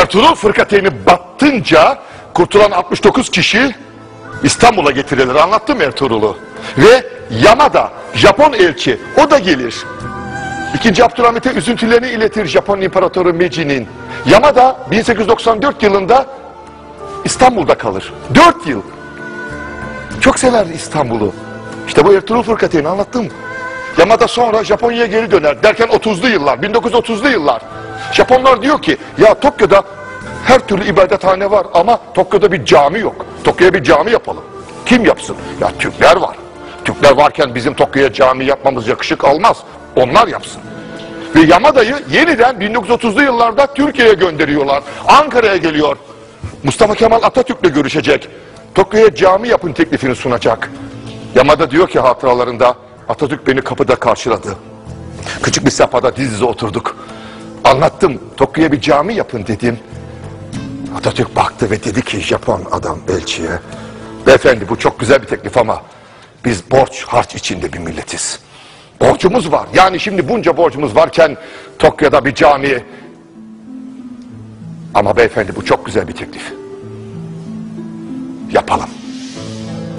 Ertuğrul fırkateyni battınca kurtulan 69 kişi İstanbul'a getirilir. Anlattım Ertuğrul'u. Ve Yamada Japon elçi o da gelir. İkinci Abdülhamit'e üzüntülerini iletir Japon İmparatoru Meiji''nin. Yamada 1894 yılında İstanbul'da kalır. 4 yıl. Çok severdi İstanbul'u. İşte bu Ertuğrul Fırkateyni anlattım. Yamada sonra Japonya'ya geri döner. Derken 30'lu yıllar, 1930'lu yıllar. Japonlar diyor ki ya Tokyo'da her türlü ibadethane var ama Tokyo'da bir cami yok. Tokyo'ya bir cami yapalım. Kim yapsın? Ya Türkler var. Türkler varken bizim Tokyo'ya cami yapmamız yakışık almaz. Onlar yapsın. Ve Yamada'yı yeniden 1930'lu yıllarda Türkiye'ye gönderiyorlar. Ankara'ya geliyor. Mustafa Kemal Atatürk'le görüşecek. Tokyo'ya cami yapın teklifini sunacak. Yamada diyor ki hatıralarında Atatürk beni kapıda karşıladı. Küçük bir sehpada diz dize oturduk. Anlattım Tokyo'ya bir cami yapın dedim. Atatürk baktı ve dedi ki Japon adam elçiye. Beyefendi bu çok güzel bir teklif ama biz borç harç içinde bir milletiz. Borcumuz var. Yani şimdi bunca borcumuz varken Tokyo'da bir cami. Ama beyefendi bu çok güzel bir teklif. Yapalım.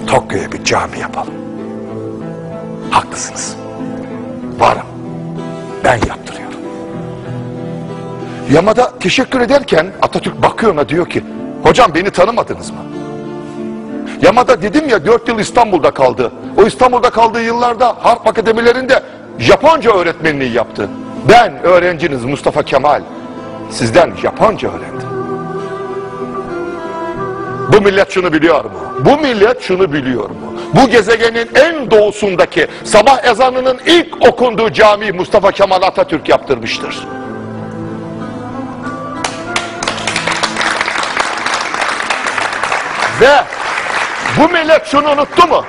Tokyo'ya bir cami yapalım. Haklısınız. Varım. Ben yaptırıyorum. Yamada teşekkür ederken Atatürk bakıyor ona diyor ki hocam beni tanımadınız mı? Yamada dedim ya 4 yıl İstanbul'da kaldı. O İstanbul'da kaldığı yıllarda harp akademilerinde Japonca öğretmenliği yaptı. Ben öğrenciniz Mustafa Kemal. Sizden Japonca öğrendim. Bu millet şunu biliyor mu? Bu millet şunu biliyor mu? Bu gezegenin en doğusundaki sabah ezanının ilk okunduğu cami Mustafa Kemal Atatürk yaptırmıştır. Ve bu millet şunu unuttu mu?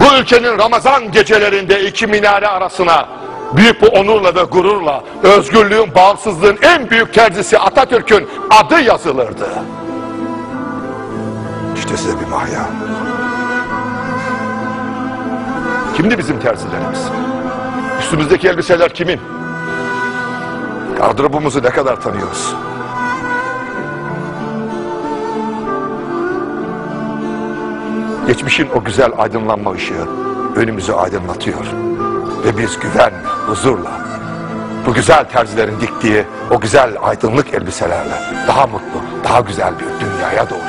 Bu ülkenin Ramazan gecelerinde iki minare arasına büyük bir onurla ve gururla özgürlüğün, bağımsızlığın en büyük terzisi Atatürk'ün adı yazılırdı. İşte size bir mahya. Kimdi bizim terzilerimiz? Üstümüzdeki elbiseler kimin? Gardırobumuzu ne kadar tanıyoruz? Geçmişin o güzel aydınlanma ışığı önümüzü aydınlatıyor. Ve biz güven, huzurla bu güzel terzilerin diktiği o güzel aydınlık elbiselerle daha mutlu, daha güzel bir dünyaya doğru